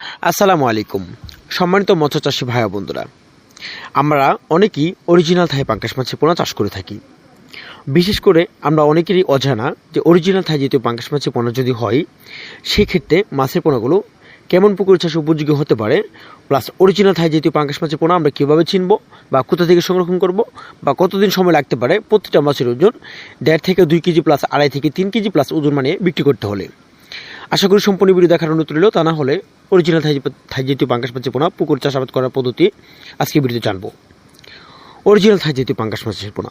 আসসালামু আলাইকুম, সম্মানিত মৎস্য চাষী ভাই বন্ধুরা। আমরা অনেকেই অরিজিনাল থাই পাঙ্কাশ মাছের পোনা চাষ করে থাকি। বিশেষ করে আমরা অনেকেরই অজানা যে অরিজিনাল থাই জাতীয় পাঙ্কাশ মাছের পোনা যদি হয়, সেক্ষেত্রে মাছের পোনাগুলো কেমন পুকুর চাষে উপযোগী হতে পারে প্লাস অরিজিনাল থাই জাতীয় পাঙ্কাশ মাছের পোনা আমরা কীভাবে চিনব বা কোথা থেকে সংরক্ষণ করব, বা কতদিন সময় লাগতে পারে প্রতিটা মাছের ওজন দেড় থেকে দুই কেজি প্লাস আড়াই থেকে তিন কেজি প্লাস ওজন মানে বিক্রি করতে হলে। আশা করি সম্পূর্ণ ভিডিও দেখার অনুরোধ রইল, তা না হলে অরিজিনাল থাই থাই জাতীয় পাঙ্কাশ মাছের পোনা, পুকুর চাষাবাদ করার পদ্ধতি আজকে ভিডিওতে জানব। অরিজিনাল থাই জাতীয় পাঙ্কাশ মাছের পোনা।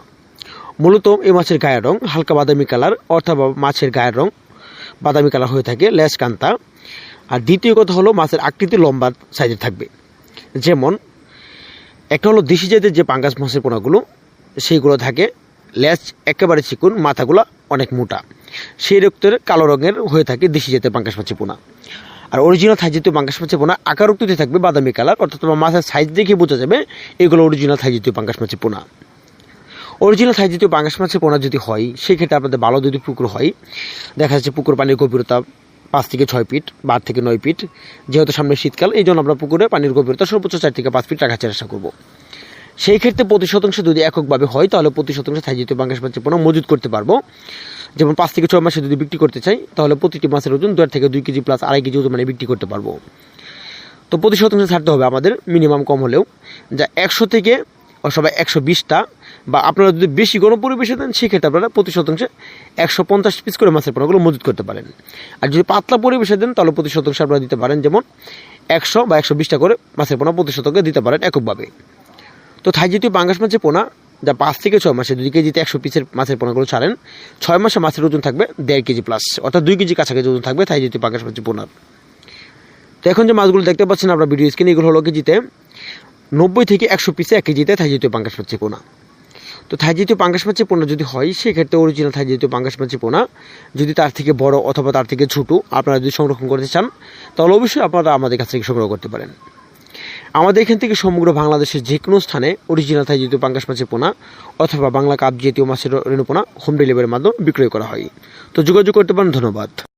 মূলত এই মাছের গায়ের রং হালকা বাদামি কালার, অর্থাৎ মাছের গায়ের রং বাদামি কালার হয়ে থাকে, লেস কান্তা। আর দ্বিতীয় কথা হলো মাছের আকৃতি লম্বা সাইজের থাকবে। যেমন, একটা হলো দেশি জাতের যে পাঙ্গাস মাছের পোনাগুলো, সেইগুলো থাকে লেজ একেবারে চিকুন, মাথাগুলো অনেক মোটা। সেই রক্তের কালো রঙের হয়ে থাকে দেশি জাতের পাঙ্গাস মাছের পোনা। আর অরিজিনাল থাই জাতীয় পাঙ্কাশ মাছের পোনা আকার উক্তিতে থাকবে বাদামি কালার, অর্থাৎ তোমার মাছের সাইজ দেখে বোঝা যাবে এগুলো অরিজিনাল থাই জাতীয় পাঙ্কাশ মাছের পোনা। অরিজিনাল সাইজ জাতীয় পাঙ্কাশ মাছের পোনা যদি হয়, সেক্ষেত্রে আপনাদের ভালো যদি পুকুর হয়। দেখা যাচ্ছে পুকুর পানির গভীরতা পাঁচ থেকে ছয় ফিট বার থেকে নয় ফিট, যেহেতু সামনে শীতকাল, এই জন্য আমরা পুকুরে পানির গভীরতা সর্বোচ্চ চার থেকে পাঁচ ফিট রাখার চেষ্টা করব। সেই ক্ষেত্রে প্রতি শতাংশ যদি এককভাবে হয়, তাহলে প্রতি শতাংশ থাই জাতীয় পাঙ্গাস মাছের পোনা মজুত করতে পারব। যেমন পাঁচ থেকে ছয় মাসে যদি বিক্রি করতে চাই, তাহলে প্রতিটি মাছের ওজন দেড় থেকে দুই কেজি প্লাস আড়াই কেজি ওজন মানে বিক্রি করতে পারব। তো প্রতি শতাংশ ছাড়তে হবে আমাদের মিনিমাম কম হলেও। যা একশো থেকে সবাই একশো বিশটা, বা আপনারা যদি বেশি গণ পরিবেশে দেন, সেক্ষেত্রে আপনারা প্রতি শতাংশে একশো পঞ্চাশ পিস করে মাছের পোনাগুলো মজুত করতে পারেন। আর যদি পাতলা পরিবেশে দেন, তাহলে প্রতি শতাংশে আপনারা দিতে পারেন, যেমন একশো বা একশো বিশটা করে মাছের পোনা প্রতি শতকে দিতে পারেন এককভাবে। তো থাই জাতীয় পাঙ্গাস মাছের পোনা, যা পাঁচ থেকে ছয় মাসে দুই কেজিতে একশো পিসের মাছের পোনাগুলো ছাড়েন, ছয় মাসে মাছের ওজন থাকবে দেড় কেজি প্লাস অর্থাৎ দুই কেজি কাছাকাছি ওজন থাকবে থাই জাতীয় পাঙ্গাস মাছের পোনার তো এখন যে মাছগুলো দেখতে পাচ্ছেন আমরা ভিডিও স্ক্রিনে এগুলো হলো কেজিতে নব্বই থেকে একশো পিসে এক কেজিতে থাই জাতীয় পাঙ্গাস মাছের পোনা। তো থাই জাতীয় পাঙ্গাস মাছের পোনা যদি হয়, সেক্ষেত্রে অরিজিনাল থাই জাতীয় পাঙ্গাস মাছের পোনা। যদি তার থেকে বড় অথবা তার থেকে ছোটো আপনারা যদি সংরক্ষণ করতে চান, তাহলে অবশ্যই আপনারা আমাদের কাছ থেকে সংগ্রহ করতে পারেন। আমাদের এখান থেকে সমগ্র বাংলাদেশের যে কোনো স্থানে অরিজিনাল থাই জাতীয় পাঙ্গাস মাছের পোনা অথবা বাংলা কাপ জাতীয় মাছের রেণুপোনা হোম ডেলিভারির মাধ্যমে বিক্রয় করা হয়। তো যোগাযোগ করতে পারেন, ধন্যবাদ।